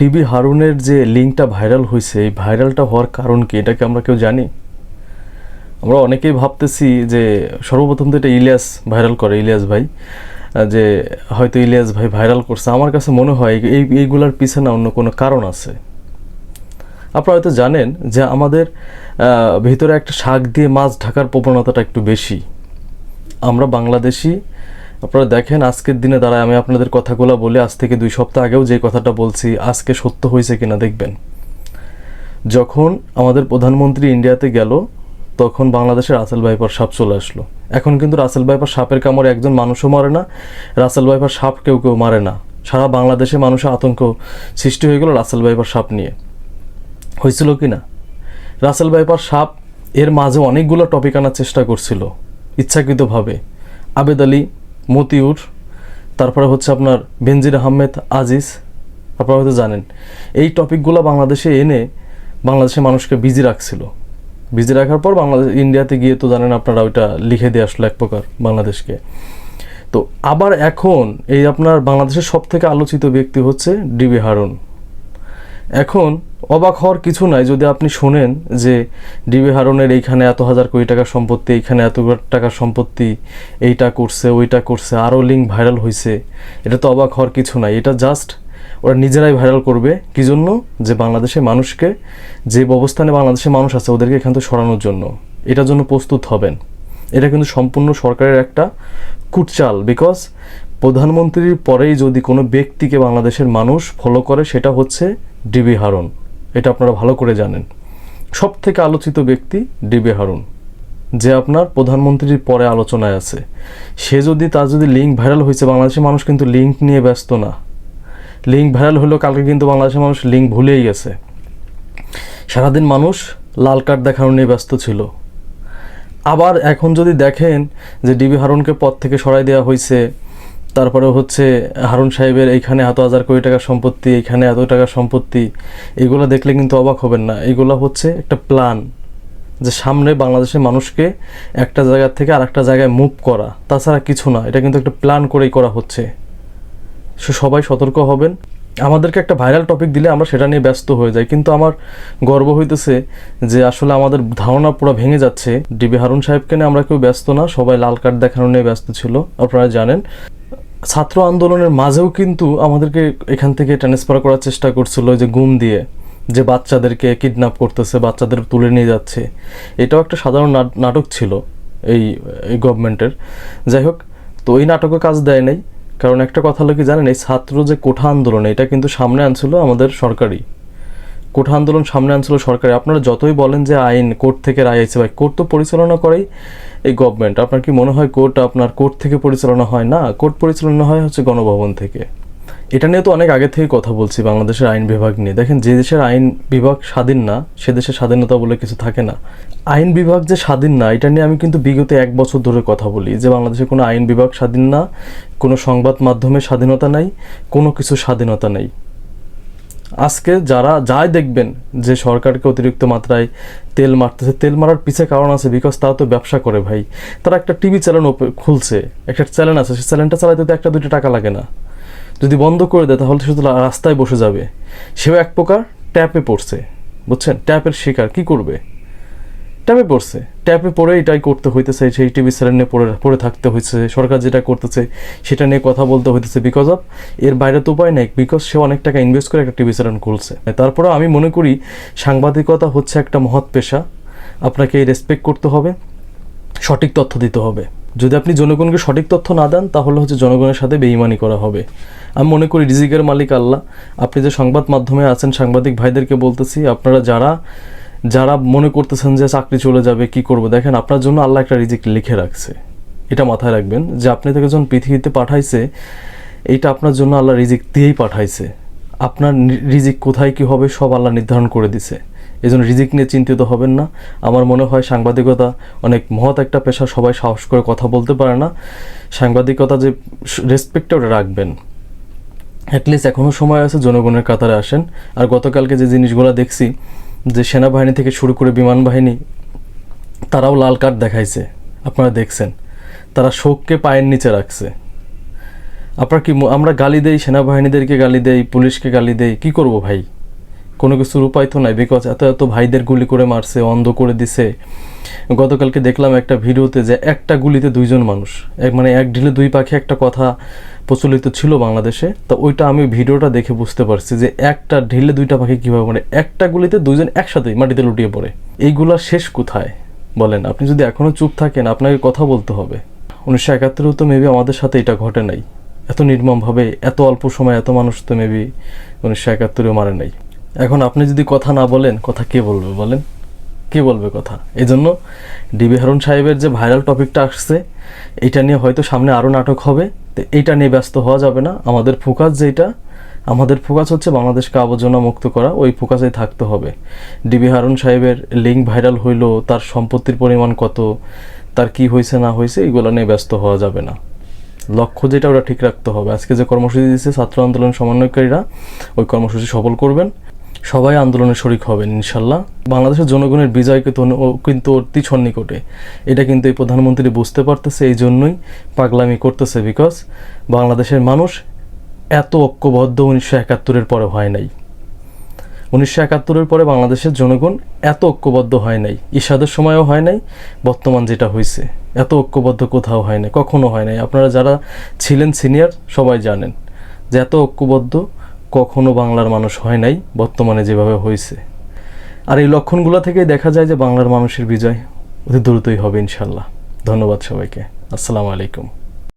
DB হারুনের যে লিঙ্কটা ভাইরাল হয়েছে এই ভাইরালটা হওয়ার কারণ কি? এটাকে আমরা কেউ জানি? আমরা অনেকেই ভাবতেছি যে সর্বপ্রথম তো এটা ইলিয়াস ভাইরাল করে, ইলিয়াস ভাই যে হয়তো ইলিয়াস ভাই ভাইরাল করছে। আমার কাছে মনে হয় এই এইগুলার পিছনে অন্য কোনো কারণ আছে। আপনারা হয়তো জানেন যে আমাদের ভিতরে একটা শাক দিয়ে মাছ ঢাকার প্রবণতাটা একটু বেশি। আমরা বাংলাদেশি আপনারা দেখেন, আজকের দিনে দাঁড়ায় আমি আপনাদের কথাগুলো বলে। আজ থেকে দুই সপ্তাহ আগেও যে কথাটা বলছি, আজকে সত্য হয়েছে কিনা দেখবেন। যখন আমাদের প্রধানমন্ত্রী ইন্ডিয়াতে গেল, তখন বাংলাদেশের রাসেল ভাইপার সাপ চলে আসলো। এখন কিন্তু রাসেল ভাইপার সাপের কামড়ে একজন মানুষও মারে না, রাসেল ভাইপার সাপ কেউ কেউ মারে না। সারা বাংলাদেশে মানুষের আতঙ্ক সৃষ্টি হয়ে গেল রাসেল ভাইপার সাপ নিয়ে। হয়েছিল কি না? রাসেল ভাইপার সাপ এর মাঝে অনেকগুলো টপিক আনার চেষ্টা করছিল, ইচ্ছাকৃতভাবে। আবেদ আলী মতিউর, তারপরে হচ্ছে আপনার বেনজির আহমেদ আজিজ, আপনারা হয়তো জানেন। এই টপিকগুলো বাংলাদেশে এনে বাংলাদেশে মানুষকে বিজি রাখছিল। বিজি রাখার পর বাংলাদেশ, ইন্ডিয়াতে গিয়ে তো জানেন আপনারা ওইটা লিখে দিয়ে আসলো এক প্রকার বাংলাদেশকে। তো আবার এখন এই আপনার বাংলাদেশের সব থেকে আলোচিত ব্যক্তি হচ্ছে ডিবি হারুন। এখন অবাক হওয়ার কিছু নাই যদি আপনি শোনেন যে ডিবি হারনের এইখানে এত হাজার কোটি টাকার সম্পত্তি, এইখানে এত টাকার সম্পত্তি, এইটা করছে, ওইটা করছে আরও লিঙ্ক ভাইরাল হয়েছে এটা তো অবাক হওয়ার কিছু নাই। এটা জাস্ট ওরা নিজেরাই ভাইরাল করবে। কি জন্য? যে বাংলাদেশের মানুষকে, যে অবস্থানে বাংলাদেশের মানুষ আছে, ওদেরকে এখান থেকে সরানোর জন্য। এটার জন্য প্রস্তুত হবেন। এটা কিন্তু সম্পূর্ণ সরকারের একটা কুটচাল বিকজ প্রধানমন্ত্রীর পরেই যদি কোনো ব্যক্তিকে বাংলাদেশের মানুষ ফলো করে, সেটা হচ্ছে ডিবি হারুন। এটা আপনারা ভালো করে জানেন। সব থেকে আলোচিত ব্যক্তি ডিবি হারুন, যে আপনার প্রধানমন্ত্রীর পরে আলোচনায় আছে। সে যদি, তার যদি লিঙ্ক ভাইরাল হয়েছে, বাংলাদেশের মানুষ কিন্তু লিঙ্ক নিয়ে ব্যস্ত না। লিঙ্ক ভাইরাল হলেও কালকে কিন্তু বাংলাদেশের মানুষ লিঙ্ক ভুলেই গেছে। সারাদিন মানুষ লাল কার্ড দেখানো নিয়ে ব্যস্ত ছিল। আবার এখন যদি দেখেন যে ডিবি হারুনকে পদ থেকে সরাই দেওয়া হয়েছে তারপরে হচ্ছে হারুন সাহেবের এইখানে এত হাজার কোটি টাকার সম্পত্তি, এইখানে এত টাকার সম্পত্তি, এগুলো দেখলে কিন্তু অবাক হবেন না। এগুলো হচ্ছে একটা প্ল্যান যে সামনে বাংলাদেশের মানুষকে একটা জায়গা থেকে আর একটা জায়গায় মুভ করা। তাছাড়া কিছু না, এটা কিন্তু একটা প্ল্যান করেই করা হচ্ছে। সো সবাই সতর্ক হবেন। আমাদেরকে একটা ভাইরাল টপিক দিলে আমরা সেটা নিয়ে ব্যস্ত হয়ে যাই। কিন্তু আমার গর্ব হইতেছে যে আসলে আমাদের ধারণা পুরো ভেঙে যাচ্ছে। ডিবি হারুন সাহেবকে নিয়ে আমরা কেউ ব্যস্ত না, সবাই লাল কার্ড দেখানো নিয়ে ব্যস্ত ছিল, আপনারা জানেন। ছাত্র আন্দোলনের মাঝেও কিন্তু আমাদেরকে এখান থেকে ট্রান্সফার করার চেষ্টা করছিল যে গুম দিয়ে, যে বাচ্চাদেরকে কিডন্যাপ করতেছে, বাচ্চাদের তুলে নিয়ে যাচ্ছে। এটাও একটা সাধারণ নাট- নাটক ছিল এই গভর্নমেন্টের যাই হোক, তো এই নাটকে কাজ দেয় নাই। কারণ একটা কথা হলো কি জানেন, এই ছাত্র যে কোঠা আন্দোলন, এটা কিন্তু সামনে আনছিল আমাদের সরকারি কোঠা আন্দোলন সামনে আনছিল সরকারে। আপনারা যতই বলেন যে আইন কোর্ট থেকে রায় আইছে ভাই, কোর্ট তো পরিচালনা করেই এই গভর্নমেন্ট আপনার কি মনে হয় কোর্ট আপনার কোর্ট থেকে পরিচালনা হয়? না, কোর্ট পরিচালনা হয় হচ্ছে গণভবন থেকে। এটা নিয়ে তো অনেক আগে থেকে কথা বলছি বাংলাদেশের আইন বিভাগ নিয়ে। দেখেন, যে দেশের আইন বিভাগ স্বাধীন না, সে দেশের স্বাধীনতা বলে কিছু থাকে না। আইন বিভাগ যে স্বাধীন না, এটা নিয়ে আমি কিন্তু বিগত এক বছর ধরে কথা বলি যে বাংলাদেশে কোনো আইন বিভাগ স্বাধীন না, কোনো সংবাদ মাধ্যমে স্বাধীনতা নাই, কোনো কিছু স্বাধীনতা নেই। আজকে যারা যাই দেখবেন যে সরকারকে অতিরিক্ত মাত্রায় তেল মারতেছে, তেল মারার পিছে কারণ আছে বিকজ তারা তো ব্যবসা করে ভাই। তারা একটা টিভি চ্যানেল খুলছে, একটা চ্যানেল আছে, সেই চ্যানেলটা চালাতে তো একটা দুইটা টাকা লাগে না। যদি বন্ধ করে দেয় তাহলে শুধু রাস্তায় বসে যাবে। সেও এক প্রকার ট্যাপে পড়ছে, বুঝছেন? ট্যাপের শিকার, কি করবে? ট্যাপে পড়ছে। ট্যাপে পড়ে এটাই করতে হইতেছে, সেই টিভি চ্যানেল নিয়ে পড়ে পড়ে থাকতে হয়েছে সরকার যেটা করতেছে, সেটা নিয়ে কথা বলতে হইতেছে বিকজ অফ এর বাইরে তো উপায় নেই বিকজ সে অনেক টাকা ইনভেস্ট করে একটা টিভি চ্যানেল খুলছে। তারপরে আমি মনে করি, সাংবাদিকতা হচ্ছে একটা মহৎ পেশা। আপনাকে রেসপেক্ট করতে হবে, সঠিক তথ্য দিতে হবে। যদি আপনি জনগণকে সঠিক তথ্য না দেন, তাহলে হচ্ছে জনগণের সাথে বেইমানি করা হবে। আমি মনে করি, রিজিকের মালিক আল্লাহ। আপনি যে সংবাদ মাধ্যমে আছেন, সাংবাদিক ভাইদেরকে বলতেছি, আপনারা যারা যারা মনে করতেছেন যে চাকরি চলে যাবে, কি করব? দেখেন, আপনার জন্য আল্লাহ একটা রিজিক লিখে রাখছে। এটা মাথায় রাখবেন যে আপনি তাকে যখন পৃথিবীতে পাঠাইছে, এইটা আপনার জন্য আল্লাহ রিজিক দিয়েই পাঠাইছে। আপনার রিজিক কোথায় কি হবে, সব আল্লাহ নির্ধারণ করে দিছে। এই জন্য রিজিক নিয়ে চিন্তিত হবেন না। আমার মনে হয় সাংবাদিকতা অনেক মহৎ একটা পেশা, সবাই সাহস করে কথা বলতে পারে না। সাংবাদিকতা যে রেসপেক্টটা ওটা রাখবেন। অ্যাটলিস্ট এখনও সময় আছে, জনগণের কাতারে আসেন। আর গতকালকে যে জিনিসগুলো দেখছি যে সেনাবাহিনী থেকে শুরু করে বিমান বাহিনী তারাও লাল কার্ড দেখাইছে। আপনারা দেখছেন। তারা শোককে পায়ের নিচে রাখছে। আপনার কি আমরা গালি দেই, সেনাবাহিনীদেরকে গালি দেই, পুলিশকে গালি দেই, কি করব ভাই? কোনো কিছুর উপায় তো নাই বিকজ এত এত ভাইদের গুলি করে মারছে, অন্ধ করে দিছে। গতকালকে দেখলাম একটা ভিডিওতে যে একটা গুলিতে দুইজন মানুষ, এক মানে এক ঢিলে দুই পাখি একটা কথা প্রচলিত ছিল বাংলাদেশে, তো ওইটা আমি ভিডিওটা দেখে বুঝতে পারছি যে একটা ঢিলে দুইটা পাখি কীভাবে মানে একটা গুলিতে দুইজন একসাথেই মাটিতে লুটিয়ে পড়ে। এইগুলা শেষ কোথায়? বলেন, আপনি যদি এখনও চুপ থাকেন, আপনাকে কথা বলতে হবে। উনিশশো একাত্তরেও তো মেবি আমাদের সাথে এটা ঘটে নাই। এত নির্মমভাবে, এত অল্প সময় এত মানুষ তো মেবি উনিশশো একাত্তরেও মারে নাই। এখন আপনি যদি কথা না বলেন, কথা কে বলবে বলেন? কে বলবে কথা? এই জন্য ডিবি হারুন সাহেবের যে ভাইরাল টপিকটা আসছে এইটা নিয়ে হয়তো সামনে আরও নাটক হবে। তো এইটা নিয়ে ব্যস্ত হওয়া যাবে না। আমাদের ফোকাস যেটা, আমাদের ফোকাস হচ্ছে বাংলাদেশকে আবর্জনা মুক্ত করা, ওই ফোকাসেই থাকতে হবে। ডিবি হারুন সাহেবের লিঙ্ক ভাইরাল হইল, তার সম্পত্তির পরিমাণ কত, তার কি হয়েছে না হয়েছে এগুলো নিয়ে ব্যস্ত হওয়া যাবে না। লক্ষ্য যেটা, ওটা ঠিক রাখতে হবে। আজকে যে কর্মসূচি দিচ্ছে ছাত্র আন্দোলন সমন্বয়কারীরা, ওই কর্মসূচি সফল করবেন। সবাই আন্দোলনে শরিক হবেন, ইনশাল্লাহ। বাংলাদেশের জনগণের ও কিন্তু অতি সন্নিকটে। এটা কিন্তু এই প্রধানমন্ত্রী বুঝতে পারতেছে এই জন্যই পাগলামি করতেছে বিকজ বাংলাদেশের মানুষ এত ঐক্যবদ্ধ উনিশশো একাত্তরের পরে হয় নাই। উনিশশো একাত্তরের পরে বাংলাদেশের জনগণ এত ঐক্যবদ্ধ হয় নাই। ঈশাদের সময়ও হয় নাই, বর্তমান যেটা হয়েছে এত ঐক্যবদ্ধ কোথাও হয় নাই, কখনো হয় নাই। আপনারা যারা ছিলেন সিনিয়র সবাই জানেন যে এত ঐক্যবদ্ধ কখনো বাংলার মানুষ হয় নাই, বর্তমানে যেভাবে হয়েছে। আর এই লক্ষণগুলো থেকেই দেখা যায় যে বাংলার মানুষের বিজয় অতি দ্রুতই হবে ইনশাল্লাহ ধন্যবাদ সবাইকে। আসসালামু আলাইকুম।